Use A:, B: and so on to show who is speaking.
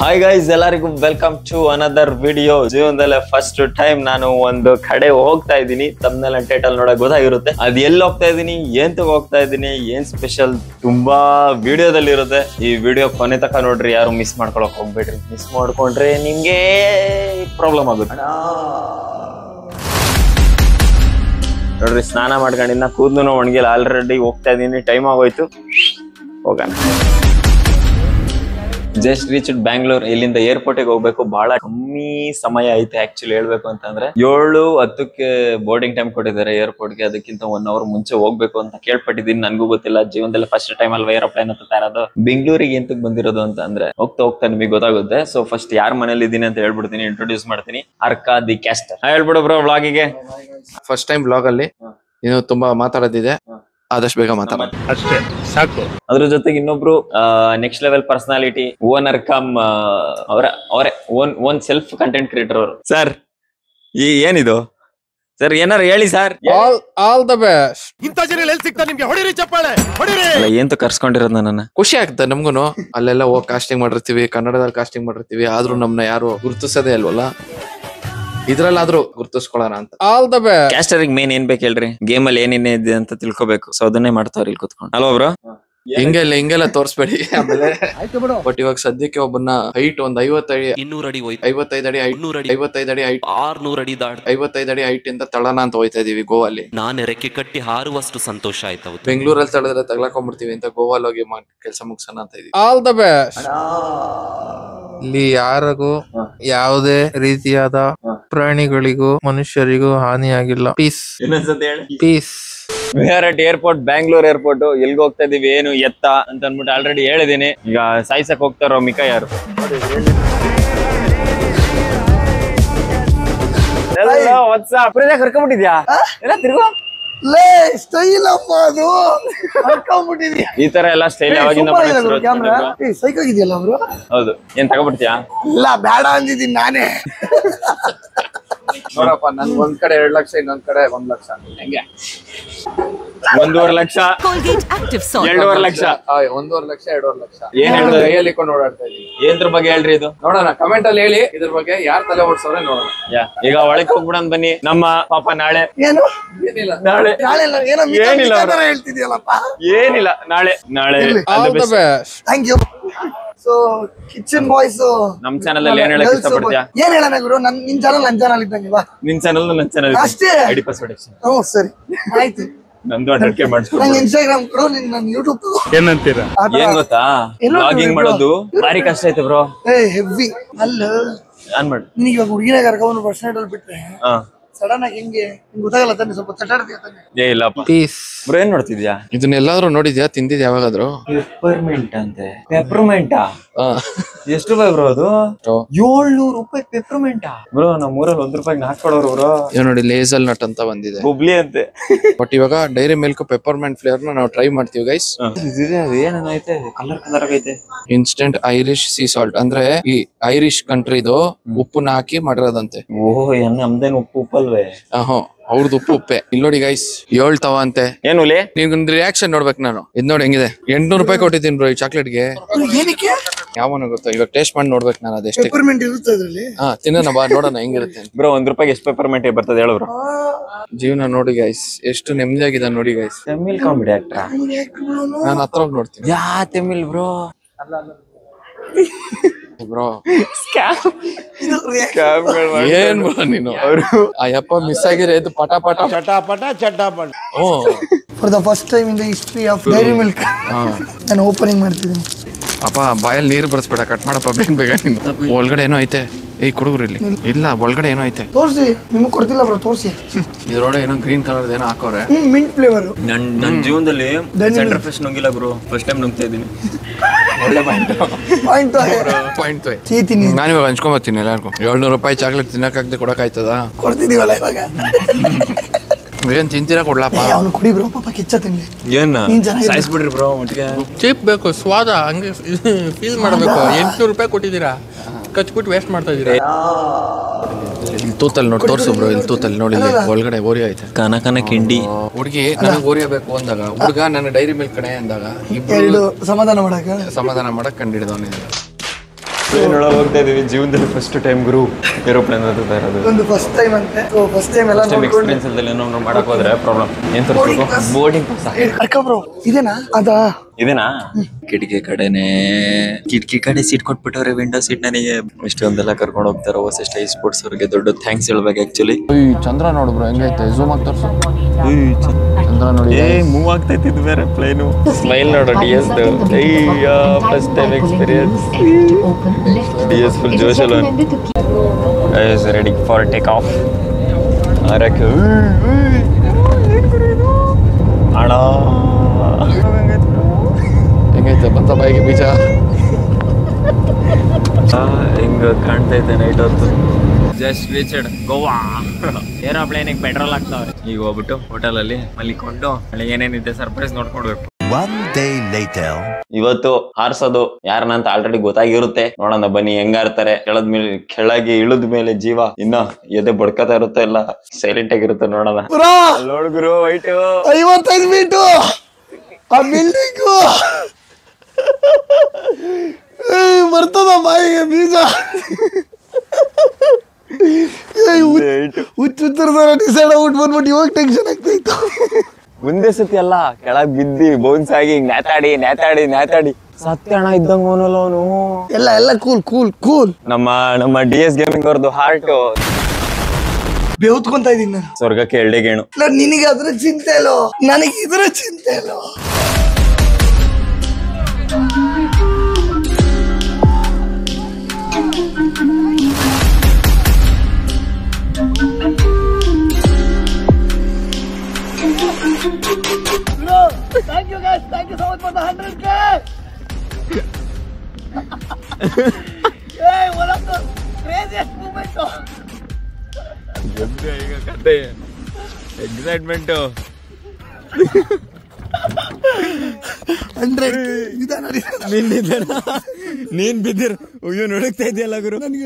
A: Hi guys ಎಲ್ಲರಿಗೂ welcome to another video ಜೀವನದಲ್ಲೇ first time ನಾನು ಒಂದು ಕಡೆ ಹೋಗ್ತಾ ಇದ್ದೀನಿ. ತಮ್ಮನೆಲ್ಲ ಟೈಟಲ್ ನೋಡಕ್ ಗೊತ್ತಾಗಿರುತ್ತೆ. ಅದ್ ಎಲ್ಲಿ ಹೋಗ್ತಾ ಇದ್ದೀನಿ, ಏನ್ ಹೋಗ್ತಾ ಇದ್ದೀನಿ, ಏನ್ ಸ್ಪೆಷಲ್ ತುಂಬಾ ವಿಡಿಯೋದಲ್ಲಿ ಇರುತ್ತೆ. ಈ ವಿಡಿಯೋ ಕೊನೆ ತಕ ನೋಡ್ರಿ, ಯಾರು ಮಿಸ್ ಮಾಡ್ಕೊಳಕ್ ಹೋಗ್ಬೇಡ್ರಿ. ಮಿಸ್ ಮಾಡ್ಕೊಂಡ್ರೆ ನಿಮ್ಗೆ ಪ್ರಾಬ್ಲಮ್ ಆಗುತ್ತೆ. ನೋಡ್ರಿ, ಸ್ನಾನ ಮಾಡ್ಕೊಂಡಿನ ಕೂದ್ಲು ಒಣಗಿಲ್ಲ. ಆಲ್ರೆಡಿ ಹೋಗ್ತಾ ಇದೀನಿ ಟೈಮ್ ಆಗೋಯ್ತು. ಹೋಗೋಣ. ಜಸ್ಟ್ ರೀಚ್ ಬ್ಯಾಂಗ್ಳೂರ್ ಇಲ್ಲಿಂದ ಏರ್ಪೋರ್ಟ್ಗೆ ಹೋಗ್ಬೇಕು. ಬಹಳ ಕಮ್ಮಿ ಸಮಯ ಐತೆ ಆಕ್ಚುಲಿ ಹೇಳ್ಬೇಕು ಅಂತಂದ್ರೆ. ಏಳು ಹತ್ತಕ್ಕೆ ಬೋರ್ಡಿಂಗ್ ಟೈಮ್ ಕೊಟ್ಟಿದ್ದಾರೆ ಏರ್ಪೋರ್ಟ್ಗೆ. ಅದಕ್ಕಿಂತ ಒನ್ ಅವರ್ ಮುಂಚೆ ಹೋಗ್ಬೇಕು ಅಂತ ಕೇಳ್ಪಟ್ಟಿದ್ದೀನಿ. ನನ್ಗೂ ಗೊತ್ತಿಲ್ಲ. ಜೀವನದಲ್ಲಿ ಫಸ್ಟ್ ಟೈಮ್ ಅಲ್ವಾ ಏರೋಪ್ಲೇನ್ ಅಂತ ಇರೋದು ಬೆಂಗಳೂರಿಗೆ ಎಂತಕ್ ಬಂದಿರೋದು ಅಂತ ಅಂದ್ರೆ ಹೋಗ್ತಾ ಹೋಗ್ತಾ ನಿಮಗೆ ಗೊತ್ತಾಗುತ್ತೆ. ಸೊ ಫಸ್ಟ್ ಯಾರ ಮನೇಲಿ ಇದೀನಿ ಅಂತ ಹೇಳ್ಬಿಡ್ತೀನಿ ಇಂಟ್ರೊಡ್ಯೂಸ್ ಮಾಡ್ತೀನಿ. Arka the caster. ಹೇಳ್ಬಿಡು ಬ್ರೋ ವ್ಲಾಗಿಗೆ
B: ಫಸ್ಟ್ ಟೈಮ್ ಬ್ಲಾಗ್ ಅಲ್ಲಿ ಇನ್ನು ತುಂಬಾ ಮಾತಾಡೋದಿದೆ. ಆದಷ್ಟು ಬೇಗ ಮಾತಾಡೋಣ.
C: ಅಷ್ಟೇ ಸಾಕು.
A: ಅದ್ರ ಜೊತೆಗೆ ಇನ್ನೊಬ್ರು next level personality owner cum ಅವರ ಅವರೇ own own self content creator ಅವರು. ಸರ್ ಈ ಏನಿದು? ಸರ್ ಏನಾರ ಹೇಳಿ sir
B: all all the best
C: ಇಂತ ಜನ ಎಲ್ಲಿ ಸಿಗ್ತಾ ನಿಮ್ಗೆ? ಹೊಡಿರಿ ಚಪ್ಪಾಳೆ ಹೊಡಿರಿ.
A: ಏಂತ ಕರ್ಸ್ಕೊಂಡಿರೋದ್ ನನ್ನ
B: ಖುಷಿ ಆಗ್ತದೆ ನಮ್ಗುನು. ಅಲ್ಲೆಲ್ಲ ಹೋಗಿ ಕಾಸ್ಟಿಂಗ್ ಮಾಡಿರ್ತೀವಿ ಕನ್ನಡದಲ್ಲಿ ಕಾಸ್ಟಿಂಗ್ ಮಾಡಿರ್ತೀವಿ ಆದ್ರೂ ನಮ್ನ ಯಾರು ಗುರುತಿಸೋದೇ ಅಲ್ವಲ್ಲ ಇದ್ರಲ್ಲಾದ್ರೂ ಗುರ್ತಿಸ್ಕೊಳ್ಳೋಣ ಅಂತ. ಆಲ್ ದ ಬೆಸ್ಟ್
A: ಕ್ಯಾಸ್ಟರ್ ಮೇನ್ ಏನ್ ಬೇಕು ಹೇಳ್ರಿ? ಗೇಮ್ ಅಲ್ಲಿ ಏನೇನಿದೆ ಇದೆ ಅಂತ ತಿಳ್ಕೊಬೇಕು. ಸೊ ಅದನ್ನೇ ಮಾಡ್ತಾವ್ರಿ ಇಲ್ಲಿ ಕುತ್ಕೊಂಡು. ಅಲ್ವಾ ಬ್ರೋ
B: ಹಿಂಗೆಲ್ಲ ಹಿಂಗೆಲ್ಲ ತೋರ್ಸ್ಬೇಡಿ. ಆಮೇಲೆ ಬಟ್ ಇವಾಗ ಸದ್ಯಕ್ಕೆ ಒಬ್ಬನ ಹೈಟ್ ಒಂದ್ ಐವತ್ತಡಿ
D: ಇನ್ನೂರ ಅಡಿ ಹೋಯ್ತು.
B: ಐವತ್ತೈದು ಅಡಿ
D: ಇನ್ನೂರು ಅಡಿ.
B: ಐವತ್ತೈದು ಅಡಿ ಹೈಟ್
D: ಆರ್ನೂರ ಅಡಿ ದಾಟ್.
B: ಐವತ್ತೈದು ಅಡಿ ಹೈಟ್ ಇಂದ ತಳನ ಅಂತ ಹೋಯ್ತಾ ಇದೀವಿ ಗೋವಾಲಿ.
D: ನಾನು ರೆಕ್ಕೆ ಕಟ್ಟಿ ಹಾರುವಷ್ಟು ಸಂತೋಷ ಆಯ್ತು ಅವತ್ತು.
B: ಬೆಂಗಳೂರಲ್ಲಿ ತಳದ್ರೆ ತಗ್ಲಾಕೊಂಡ್ಬಿಡ್ತೀವಿ ಅಂತ ಗೋವಾಲ್ ಹೋಗಿ ಕೆಲಸ ಮುಗಿಸೋಣ ಅಂತ ಇದೀವಿ. ಆಲ್ ದ ಬೆಸ್ಟ್
E: ಇಲ್ಲಿ ಯಾರಿಗೂ ಯಾವುದೇ ರೀತಿಯಾದ ಪ್ರಾಣಿಗಳಿಗೂ ಮನುಷ್ಯರಿಗೂ ಹಾನಿಯಾಗಿಲ್ಲ. Peace peace
A: we are at airport Bangalore airport ಎಲ್ಗ್ ಹೋಗ್ತಾ ಇದೀವಿ ಏನು ಎತ್ತ ಅಂತ ಅಂದ್ಬಿಟ್ಟು ಆಲ್ರೆಡಿ ಹೇಳಿದೀನಿ. ಈಗ ಸಾಯ್ಸಕ್ ಹೋಗ್ತಾರೋ ಮಿಕ ಯಾರು? ಕರ್ಕೊಂಡ್ಬಿಟ್ಟಿದ್ಯಾ? ಎಲ್ಲ ತಿರ್ಗೋ.
F: ಲೇ ಸ್ಟೈಲ್ ಅಪ್ಪ ಅದು. ಹಾಕೊಂಡ್ಬಿಟ್ಟಿದ್ಯಾ
A: ಈ ತರ ಎಲ್ಲ ಸ್ಟೈಲ್ ಯಾವಾಗಿಂದ
F: ಕ್ಯಾಮ್ರಾ
A: ಜನರು?
F: ಏ ಸೈಕ್ ಆಗಿದೆಯಲ್ಲ ಅವರು?
A: ಹೌದು. ಏನ್ ತಗೊಬಿಡ್ತೀಯಾ?
F: ಇಲ್ಲ ಬೇಡ ಅಂದಿದ್ದೀನಿ ನಾನೇ.
B: ನೋಡಪ್ಪ ನನ್ ಒಂದ್ ಕಡೆ ಎರಡ್ ಲಕ್ಷ ಇನ್ನೊಂದ್ ಕಡೆ ಒಂದ್ ಲಕ್ಷ. ಹೆಂಗೆ?
A: ಒಂದೂವರೆ ಲಕ್ಷ. ಎರಡೂವರೆ ಲಕ್ಷ.
B: ಒಂದೂವರೆ ಲಕ್ಷ ಎರಡೂವರೆ ಲಕ್ಷ.
A: ಏನ್ ಹೇಳ್ತಾರೆ?
B: ಕೈಯಲ್ಲಿ ಇಟ್ಕೊಂಡು ಓಡಾಡ್ತಾ ಇದೀನಿ.
A: ಏನ್ದ್ರ ಬಗ್ಗೆ ಹೇಳ್ರಿ ಇದು?
B: ನೋಡೋಣ ಕಮೆಂಟ್ ಅಲ್ಲಿ ಹೇಳಿ. ಇದ್ರ ಬಗ್ಗೆ ಯಾರ್ ತಲೆ ಓಡಿಸೋರೆ ನೋಡೋಣ.
A: ಯಾ, ಈಗ ಒಳಗೆ ಹೋಗ್ಬಿಡೋಣ ಬನ್ನಿ. ನಮ್ಮ ಪಾಪ ನಾಳೆ.
F: ಏನು?
B: ಏನಿಲ್ಲ.
A: ನಾಳೆ.
F: ನಾಳೆ ಏನೋ ಮಿಕ್ಕ
A: ಏನಿಲ್ಲ
F: ಹೇಳ್ತಿದ್ಯಲ್ಲಪ್ಪ.
A: ಏನಿಲ್ಲ ನಾಳೆ. ನಾಳೆ.
F: Thank you so kitchen boys
A: ನಮ್ ಚಾನಲ್ ಅಲ್ಲಿ ಏನ್ ಹೇಳಕ್ ಇಷ್ಟಪಡ್ತೀಯಾ?
F: ಏನ್ ಹೇಳೋಣ ಗುರು? ನನ್ ನಿನ್ ಚಾನಲ್ ನನ್ ಚಾನಲ್ ಇದ್ದಂಗೆ ಬಾ.
A: ನಿನ್ ಚಾನಲ್ ನನ್ ಚಾನಲ್
F: ಅಷ್ಟೇ.
A: ಐಡಿ ಪಾಸ್ವರ್ಡ್
F: ಹ್ಞೂ ಸರಿ. ಆಯ್ತು.
A: ನಂದು
F: ನಂಗೆ ಇನ್ಸ್ಟಾಗ್ರಾಮ್ ಕೊಡು ನಿನ್ ನನ್ ಯೂಟ್ಯೂಬ್
C: ಏನಂತೀರಾ?
A: ಏನ್ ಗೊತ್ತಾ?
F: ಎಲ್ಲೋ
A: ಬ್ಲಾಗಿಂಗ್ ಮಾಡೋದು ಭಾರಿ ಕಷ್ಟ ಐತೆ ಬ್ರೋ
F: ಏ ಹೆವಿ. ಅಲ್ಲ.
A: ಆನ್ ಮಾಡು?
F: ಇವಾಗ ಹುಡುಗಿನ ಕರ್ಕೊಂಡು ಬಸ್ ಸ್ಟ್ಯಾಂಡ್ ಅಲ್ಲಿ ಬಿಟ್ರೆ
A: ಹಾ.
F: ಸಡನ್ ಆಗಿ ಹೆಂಗೆ? ನಿಂಗೆ ಗೊತ್ತಾಗಲ್ಲ ತಾನೆ ಸ್ವಲ್ಪ ತಟಾಡ್ತೀಯ ತಾನೆ?
A: ಏ ಇಲ್ಲಪ್ಪ.
E: ಪೀಸ್
A: ಬ್ರೋ ಏನ್ ನೋಡ್ತಿದ್ಯಾ?
B: ಇದನ್ನೆಲ್ಲಾದ್ರೂ ನೋಡಿದ್ಯಾ? ತಿಂದಿದ್ ಯಾವಾಗಾದ್ರು?
A: ಪೆಪ್ಪರ್ಮೆಂಟ್ ಅಂತೆ. ಪೆಪ್ಪರ್ಮೆಂಟಾ
B: ಆ,
A: ಎಷ್ಟು ರೂಪಾಯಿ ಬ್ರೋ ಅದು. ಏಳ್ನೂರು ರೂಪಾಯಿ ಪೆಪ್ಪರ್ಮೆಂಟಾ ಬ್ರೋ ನಮ್ಮ ಊರಲ್ಲಿ ಒಂದ್ ರೂಪಾಯಿ ಹಾಕೊಡೋರು ಬ್ರೋ.
B: ಇವ್ ನೋಡಿ ಲೇಸಲ್ ನಟ್ ಅಂತ ಬಂದಿದೆ.
A: ಹುಬ್ಳಿ ಅಂತೆ.
B: ಬಟ್ ಇವಾಗ ಡೈರಿ ಮಿಲ್ಕ್ ಪೆಪ್ಪರ್ಮೆಂಟ್ ಫ್ಲೇವರ್ನ ನಾವು ಟ್ರೈ ಮಾಡ್ತೀವಿ ಗೈಸ್
A: ಇದಿದೆ ಅದು ಏನೇನೈತೆ ಕಲರ್ ಕಲರ್ ಐತೆ
B: ಇನ್ಸ್ಟೆಂಟ್ ಐರಿಶ್ ಸೀ ಸಾಲ್ಟ್ ಅಂದ್ರೆ ಈ ಐರಿಶ್ ಕಂಟ್ರಿದು ಉಪ್ಪನ್ನ ಹಾಕಿ ಮಾಡಿರೋದಂತೆ.
A: ಓಹ್ ಏನ್ ನಮ್ದೇನು ಉಪ್ಪು ಉಪ್ಪಲ್ವೇ?
B: ಆಹೋ ಅವ್ರದ್ದು ಉಪ್ಪು ಉಪ್ಪೆ. ಇಲ್ಲಿ ನೋಡಿ ಗೈಸ್ ಏಳ್ ತವ ಅಂತೆ.
A: ಏನು ಲೇ
B: ನಿನ್ ರಿಯಾಕ್ಷನ್ ನೋಡ್ಬೇಕು ನಾನು. ಇದ್ ನೋಡಿ ಹೆಂಗಿದೆ? ಎಂಟ್ನೂರು ರೂಪಾಯಿ ಕೊಟ್ಟಿದ್ದೀನಿ ಬ್ರೋ ಈ ಚಾಕ್ಲೇಟ್ಗೆ
F: ಏನಕ್ಕೆ?
B: ಯಾವನು ಗೊತ್ತಾ ಇವಾಗ ಟೇಸ್ಟ್ ಮಾಡಿ ನೋಡ್ಬೇಕು ನಾನು ಅದೇ
F: ಪೆಪರ್ಮೆಂಟ್ ಇರುತ್ತೆ ಅದ್ರಲ್ಲಿ
B: ಹಾ ತಿನ್ನೋಣ ಬಾ ನೋಡೋಣ ಹೆಂಗಿರುತ್ತೆ ಅಂತ.
A: ಬ್ರೋ ಒಂದ್ ರೂಪಾಯಿಗೆ ಎಷ್ಟು ಪೆಪ್ಪರ್ಮೆಂಟ್ ಬರ್ತದೆ ಹೇಳು ಬ್ರೋ
B: ಜೀವನ ನೋಡಿ ಗೈಸ್ ಎಷ್ಟು ನೆಮ್ಮದಿಯಾಗಿದೆ ನೋಡಿ ಗೈಸ್
A: ತಮಿಳ್ ಕಾಮಿಡಿ ಆಕ್ಟರ್
B: ನಾನು ಹತ್ರ ಹೋಗಿ ನೋಡ್ತೀನಿ.
A: ಯಾ ತಮಿಳ್ ಬ್ರೋ
B: ಬ್ರೋ ಏನ್ ಬ್ರೋ ನೀನು ಅವರು ಅಯ್ಯಪ್ಪ ಮಿಸ್ ಆಗಿರೋ ಎದ್ದು ಪಟ ಪಟ
C: ಚಟಾಪಟ ಪಟ
B: ಓ
F: for the first time in the history of Dairy Milk ನಾನು ಓಪನಿಂಗ್ ಮಾಡ್ತಿದ್ದೀನಿ.
B: ಅಪ್ಪ ಬಾಯಲ್ಲಿ ನೀರು ಬರ್ಸ್ಬೇಡ ಕಟ್ ಮಾಡಪ್ಪ ಬೇಗ ಬೇಗ. ನೀನು ಒಳಗಡೆ ಏನೋ ಐತೆ. ಏಯ್ ಕುಡುಗ್ರು ಇಲ್ಲಿ. ಇಲ್ಲ ಒಳಗಡೆ ಏನೋ ಐತೆ.
F: ತೋರಿಸಿ ನಿಮಗೆ ಕೊಡ್ತಿಲ್ಲ ಬ್ರೋ ತೋರಿಸಿ.
B: ಇದ್ರೊಳಗೆ ಏನೋ ಗ್ರೀನ್ ಕಲರ್ ಏನೋ ಹಾಕೋರೆ.
F: ಹ್ಮ್ ಮಿಂಟ್ ಫ್ಲೇವರ್
A: ನನ್ ನನ್ ಜೀವನದಲ್ಲಿ. ಸೆಂಟರ್ ಫ್ರೆಶ್ ನುಂಗಿಲ್ಲ ಬ್ರೋ ಫಸ್ಟ್ ಟೈಮ್ ನುಂಗ್ತಾ ಇದೀನಿ
B: ಒಳ್ಳೆ ಪಾಯಿಂಟ್
F: ಪಾಯಿಂಟ್
B: ಪಾಯಿಂಟ್
F: ಚೀತೀನಿ
B: ನಾನು ಇವಾಗ ಹಂಚ್ಕೊಂಬರ್ತೀನಿ ಎಲ್ಲರಿಗೂ. ಏಳ್ನೂರು ರೂಪಾಯಿ ಚಾಕ್ಲೇಟ್ ತಿನ್ನಕ್ಕಾಗ್ದೆ ಕೊಡಕ್ಕಾಯ್ತದ
F: ಕೊಡ್ತಿದೀವಲ್ಲ ಇವಾಗ?
B: ಏನ್ ತಿಂತೀರಾ ಕೊಡ್ಲಪ್ಪ?
F: ಅವನು ಕುಡಿ ಬ್ರೋ ಪಾಪ ಕಿಚ್ಚ ತಿನ್ಲಿ.
A: ಏನ್. ಸಾಯಿಸ್ಬಿಡ್ರಿ ಬ್ರೋ ಒಟ್ಟಿಗೆ.
E: ಚೀಪ್ ಬೇಕು ಸ್ವಾದ ಹಂಗೆ ಫೀಲ್ ಮಾಡಬೇಕು. ಎಂಟ್ನೂರು ರೂಪಾಯಿ ಕೊಟ್ಟಿದ್ದೀರಾ? ಕಚ್ಬಿಟ್ಟು ವೇಸ್ಟ್ ಮಾಡ್ತಾ ಇದ್ದೀರಾ?
B: ಇಲ್ಲಿ ತೂತಲ್ಲಿ ನೋಡಿ ತೋರ್ಸು ಬ್ರೋ ಇಲ್ಲಿ ತೂತಲ್ಲಿ ನೋಡಿ ಇಲ್ಲಿ ಒಳಗಡೆ ಓರಿ ಐತೆ.
A: ಕನ ಕನ ಕಿಂಡಿ.
B: ಹುಡುಗಿ ನನಗೆ ಓರಿಯ ಬೇಕು ಅಂದಾಗ ಹುಡುಗ ನನ್ನ ಡೈರಿ ಮಿಲ್ಕ್ ಕಡೆ ಅಂದಾಗ
F: ಇಬ್ಬರು ಸಮಾಧಾನ ಮಾಡಕ್ಕೆ?
B: ಸಮಾಧಾನ
A: ಮಾಡಕ್ಕೆ ಕಂಡಿಡಿದವನು ಹೋಗ್ತಾ ಇದೀವಿ ಜೀವನದಲ್ಲಿ ಫಸ್ಟ್ ಟೈಮ್ ಗುರು ಏರೋಪ್ಲೇನ್ ಹತ್ತುತ್ತಾ ಇರೋದು.
F: ಒಂದು ಫಸ್ಟ್ ಟೈಮ್ ಅಂತೆ. ಫಸ್ಟ್ ಟೈಮ್ ಎಲ್ಲ
A: ಟೈಮ್ ಎಕ್ಸ್ಪೀರಿಯನ್ಸ್ ಇಲ್ದಲ್ಲಿ ಏನೋ ಮಾಡಕ್ ಹೋದ್ರೆ ಪ್ರಾಬ್ಲಮ್ ಏನ್ ತೋರಿಸ್ಬೇಕು? ಬೋರ್ಡಿಂಗ್ ಪಾಸ್
F: ಅರ್ಕ ಬ್ರೋ ಇದೇನಾ? ಅದಾ?
A: ಇದೇನಾ? ಕಿಟಕಿ ಕಡೆನೆ ಕಿಟಕಿ ಕಡೆ ಸೀಟ್ ಕೊಟ್ಬಿಟ್ಟವ್ರೆ ವಿಂಡೋ ಸೀಟ್ ನನಗೆ ಇಷ್ಟೊಂದೆಲ್ಲ ಕರ್ಕೊಂಡು ಹೋಗ್ತಾರೆ ಹೊಸ ಸ್ಟೈ ಸ್ಪೋರ್ಟ್ಸ್ ಅವ್ರಿಗೆ ದೊಡ್ಡ ಥ್ಯಾಂಕ್ಸ್ ಹೇಳ್ಬೇಕು ಆಕ್ಚುಲಿ
B: ಚಂದ್ರ ನೋಡು ಬ್ರೋ ಹೆಂಗೈತೆ ಝೂಮ್ ಆಗ್ತಾರೆ ಚಂದ್ರ ನೋಡಿ
A: ಏ ಮೂವ್ ಆಗ್ತೈತಿ ಇದು ಬೇರೆ ಪ್ಲೇನು ಸ್ಮೈಲ್ ನೋಡು D S first time experience D S full is ready for take off ಆರಕ್ಕೆ ಅಣ್ಣ
B: ಹೆಂಗೈತೆ ಬಂತ ಬಾಯಿಗೆ ಬೀಜ?
A: ಹಿಂಗ ಕಾಣ್ತೈತೆ ನೈಟ್ ಹೊತ್ತು. ಜಸ್ಟ್ ರೀಚೆಡ್ ಗೋವಾ ಏರೋಪ್ಲೇನಿಗೆ ಪೆಟ್ರೋಲ್ ಹಾಕ್ತಾವ್ರೆ. ಈಗ ಹೋಗ್ಬಿಟ್ಟು ಹೋಟೆಲ್ ಅಲ್ಲಿ ಮಲಿಕೊಂಡು ಅಲ್ಲಿ ಏನೇನಿದೆ ಸರ್ಪ್ರೈಸ್ ನೋಡ್ಕೊಡ್ಬೇಕು. ಇವತ್ತು ಹಾರ್ಸೋದು ಯಾರನ್ನಂತ ಆಲ್ರೆಡಿ ಗೊತ್ತಾಗಿರುತ್ತೆ. ನೋಡೋಣ ಬನ್ನಿ ಹೆಂಗಾರ್ತಾರೆ ಕೆಳದ್ ಮೇಲೆ ಕೆಳಗೆ ಇಳಿದ ಮೇಲೆ ಜೀವ ಇನ್ನ ಎದೆ ಬಡ್ಕತಾ ಇರುತ್ತೆ ಎಲ್ಲ ಸೈಲೆಂಟ್ ಆಗಿರುತ್ತೆ ನೋಡೋಣ.
F: ಬ್ರೋ
A: ನೋಡ್ಗುರು ವೈಟ್
F: ಐವತ್ತೈದು ಮೀಟು ಆ ಬಿಲ್ಡಿಂಗು ಬರ್ತದ ಬಾಯಿಗೆ ಬೀಜ ಡಿಸೈಡ್ ಔಟ್ ಬಂದ್ಬಿಟ್ಟು ಇವಾಗ ಟೆನ್ಷನ್ ಆಗ್ತೈತು
A: ಮುಂದೆ ಸತಿ ಅಲ್ಲ ಕೆಳಗ್ ಬಿದ್ದಿ ಬೌನ್ಸ್ ಆಗಿ ಹಿಂಗ್ ನೇತಾಡಿ ನೇತಾಡಿ ನೇತಾಡಿ ಸತ್ಯಣ ಇದ್ದಂಗ ಅವನಲ್ಲ ಅವನು.
F: ಎಲ್ಲ ಎಲ್ಲ ಕೂಲ್ ಕೂಲ್ ಕೂಲ್
A: ನಮ್ಮ ನಮ್ಮ ಡಿ ಎಸ್ ಗೇಮಿಂಗ್ ಅವ್ರದ್ದು ಹಾರ್ಟ್
F: ಬೇವತ್ಕೊಂತ ಇದೀನಿ ನಾನು.
A: ಸ್ವರ್ಗಕ್ಕೆ
F: ಎಳ್ಳೆಗೇಣು. ನಿನಗೆ ಅದ್ರ ಚಿಂತೆ ಇಲ್ಲೋ ನನಗೆ ಇದ್ರ ಚಿಂತೆ ಇಲ್ಲೋ
A: ಎಕ್ಸೈಟ್ಮೆಂಟ್
F: ಹಂಡ್ರೆಡ್ ನಿಧಾನ ನಿಧಾನ.
A: ನೀನ್ ಬಿದ್ದಿರ್ ಅಯ್ಯೋ ನೋಡಕ್ತಾ ಇದೆಯಲ್ಲ ಗುರು?
F: ನನಗೆ